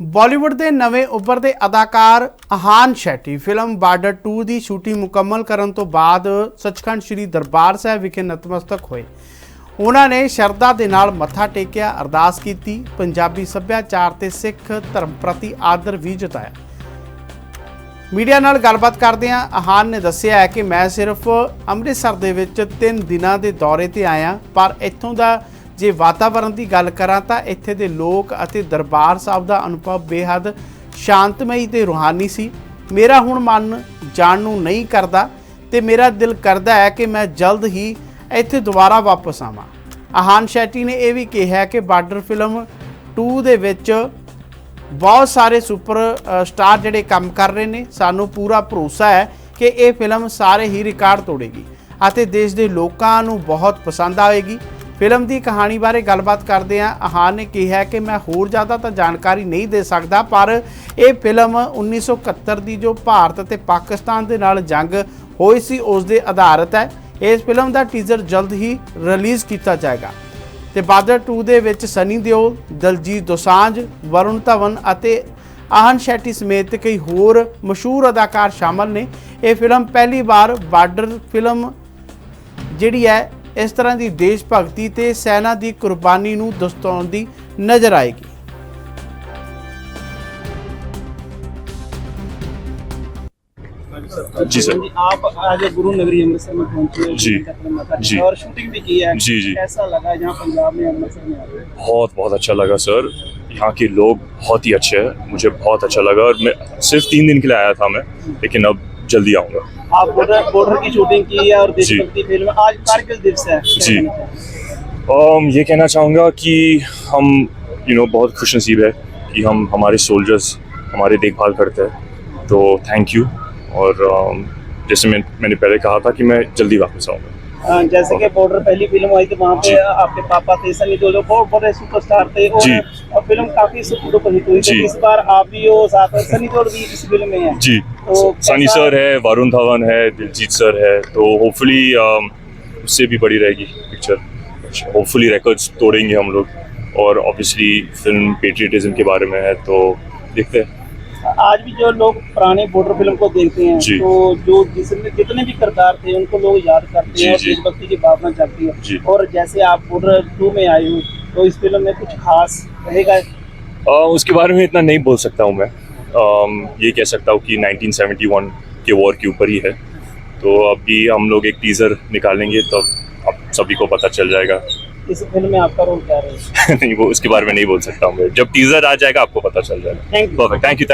ਬਾਲੀਵੁੱਡ ਦੇ ਨਵੇਂ ਉੱਭਰਦੇ ਅਦਾਕਾਰ ਆਹਾਨ ਸ਼ੈਟੀ ਫਿਲਮ ਬਾਰਡਰ 2 ਦੀ ਸ਼ੂਟਿੰਗ ਮੁਕੰਮਲ ਕਰਨ ਤੋਂ ਬਾਅਦ ਸੱਚਖੰਡ ਸ੍ਰੀ ਦਰਬਾਰ ਸਾਹਿਬ ਵਿਖੇ ਨਤਮਸਤਕ ਹੋਏ। ਉਹਨਾਂ ਨੇ ਸ਼ਰਧਾ ਦੇ ਨਾਲ ਮੱਥਾ ਟੇਕਿਆ, ਅਰਦਾਸ ਕੀਤੀ, ਪੰਜਾਬੀ ਸੱਭਿਆਚਾਰ ਤੇ ਸਿੱਖ ਧਰਮ ਪ੍ਰਤੀ ਆਦਰ ਵੀ ਜਤਾਇਆ। ਮੀਡੀਆ ਨਾਲ ਗੱਲਬਾਤ ਕਰਦਿਆਂ ਆਹਾਨ ਨੇ ਦੱਸਿਆ ਹੈ ਕਿ ਮੈਂ ਸਿਰਫ ਅੰਮ੍ਰਿਤਸਰ ਦੇ ਵਿੱਚ 3 ਦਿਨਾਂ ਦੇ ਦੌਰੇ ਤੇ ਆਇਆ, ਪਰ ਇੱਥੋਂ ਦਾ ਜੇ ਵਾਤਾਵਰਣ ਦੀ ਗੱਲ ਕਰਾਂ ਤਾਂ ਇੱਥੇ ਦੇ ਲੋਕ ਅਤੇ ਦਰਬਾਰ ਸਾਹਿਬ ਦਾ ਅਨੁਭਵ ਬੇਹੱਦ ਸ਼ਾਂਤਮਈ ਤੇ ਰੂਹਾਨੀ ਸੀ। ਮੇਰਾ ਹੁਣ ਮਨ ਜਾਣ ਨੂੰ ਨਹੀਂ ਕਰਦਾ ਤੇ ਮੇਰਾ ਦਿਲ ਕਰਦਾ ਹੈ ਕਿ ਮੈਂ ਜਲਦ ਹੀ ਇੱਥੇ ਦੁਬਾਰਾ ਵਾਪਸ ਆਵਾਂ। ਆਹਾਨ ਸ਼ੈਟੀ ਨੇ ਇਹ ਵੀ ਕਿਹਾ ਕਿ ਬਾਰਡਰ ਫਿਲਮ 2 ਦੇ ਵਿੱਚ ਬਹੁਤ ਸਾਰੇ ਸੁਪਰ ਸਟਾਰ ਜਿਹੜੇ ਕੰਮ ਕਰ ਰਹੇ ਨੇ, ਸਾਨੂੰ ਪੂਰਾ ਭਰੋਸਾ ਹੈ ਕਿ ਇਹ ਫਿਲਮ ਸਾਰੇ ਹੀ ਰਿਕਾਰਡ ਤੋੜੇਗੀ ਅਤੇ ਦੇਸ਼ ਦੇ ਲੋਕਾਂ ਨੂੰ ਬਹੁਤ ਪਸੰਦ ਆਵੇਗੀ। ਫਿਲਮ ਦੀ ਕਹਾਣੀ ਬਾਰੇ ਗੱਲਬਾਤ ਕਰਦੇ ਹਾਂ। ਆਹਾਨ ਨੇ ਕਿਹਾ ਕਿ ਮੈਂ ਹੋਰ ਜ਼ਿਆਦਾ ਤਾਂ ਜਾਣਕਾਰੀ ਨਹੀਂ ਦੇ ਸਕਦਾ, ਪਰ ਇਹ ਫਿਲਮ 1971 ਦੀ ਜੋ ਭਾਰਤ ਅਤੇ ਪਾਕਿਸਤਾਨ ਦੇ ਨਾਲ ਜੰਗ ਹੋਈ ਸੀ, ਉਸ ਦੇ ਆਧਾਰਿਤ ਹੈ। ਇਸ ਫਿਲਮ ਦਾ ਟੀਜ਼ਰ ਜਲਦ ਹੀ ਰਿਲੀਜ਼ ਕੀਤਾ ਜਾਏਗਾ। ਤੇ ਬਾਦਰ 2 ਦੇ ਵਿੱਚ ਸਨੀ ਦਿਓਲ, ਦਲਜੀਤ ਦੋਸਾਂਝ, ਵਰੁਣ ਧਵਨ ਅਤੇ ਆਹਨ ਸ਼ੈਟੀ ਸਮੇਤ ਕਈ ਹੋਰ ਮਸ਼ਹੂਰ ਅਦਾਕਾਰ ਸ਼ਾਮਲ ਨੇ। ਇਹ ਫਿਲਮ ਪਹਿਲੀ ਵਾਰ ਬਾਰਡਰ ਫਿਲਮ ਜਿਹੜੀ ਹੈ ਇਸ ਤਰ੍ਹਾਂ ਦੀ ਦੇਸ਼ ਭਗਤੀ ਤੇ ਸੈਨਾ ਦੀ ਕੁਰਬਾਨੀ ਨੂੰ ਦਸਤਾਉਂਦੀ ਨਜ਼ਰ ਆਏਗੀ जी सर जी आप आज गुरु नगरी अमृतसर में पहुंचे जी, अपने माता जी। पिता और शूटिंग भी की है जी, जी। कैसा लगा जहाँ पंजाब में अमृतसर में आके बहुत बहुत अच्छा लगा सर यहाँ के लोग बहुत ही अच्छे हैं मुझे बहुत अच्छा लगा और मैं सिर्फ तीन दिन के लिए आया था मैं लेकिन अब जल्दी आऊँगा। आप बॉर्डर बॉर्डर की शूटिंग की है और। देशभक्ति फ़िल्म आज कारगिल दिवस है? जी। um, ये कहना चाहूँगा कि हम यू you नो know, बहुत खुश नसीब है कि हम हमारे सोल्जर्स हमारी देखभाल करते हैं। तो थैंक यू और um, जैसे मैं मैंने पहले कहा था कि मैं जल्दी वापस आऊँगा। जैसे कि बॉर्डर पहली फ़िल्म आई थी वहाँ पे आपके पापा थे सनी देओल बहुत बड़े सुपरस्टार थे और फ़िल्म काफ़ी सुपर हिट हुई जी। तो इस बार आप भी हो साथ सनी देओल भी इस फ़िल्म में है। जी। तो सनी सर है वरुण धवन है दिलजीत सर है तो होपफुली उससे भी बड़ी रहेगी पिक्चर होपफुली रिकॉर्ड्स तोड़ेंगे हम लोग और ऑब्वियसली फ़िल्म पेट्रियटिज्म के बारे में है तो देखते हैं। आज भी जो लोग पुराने बॉर्डर फ़िल्म को देखते हैं तो जो जिसमें जितने भी किरदार थे उनको लोग याद करते हैं और देशभक्ति की भावना जागती है। और जैसे आप बॉर्डर टू में आए हो तो इस फ़िल्म में कुछ खास रहेगा? उसके बारे में इतना नहीं बोल सकता हूँ मैं। ये कह सकता हूँ कि 1971 के वॉर के ऊपर ही है। तो अभी हम लोग एक टीज़र निकालेंगे तब अब सभी को पता चल जाएगा। इस फ़िल्म में आपका रोल क्या रहेगा? नहीं वो उसके बारे में नहीं बोल सकता हूँ मैं। जब टीज़र आ जाएगा आपको पता चल जाएगा। Thank you thank you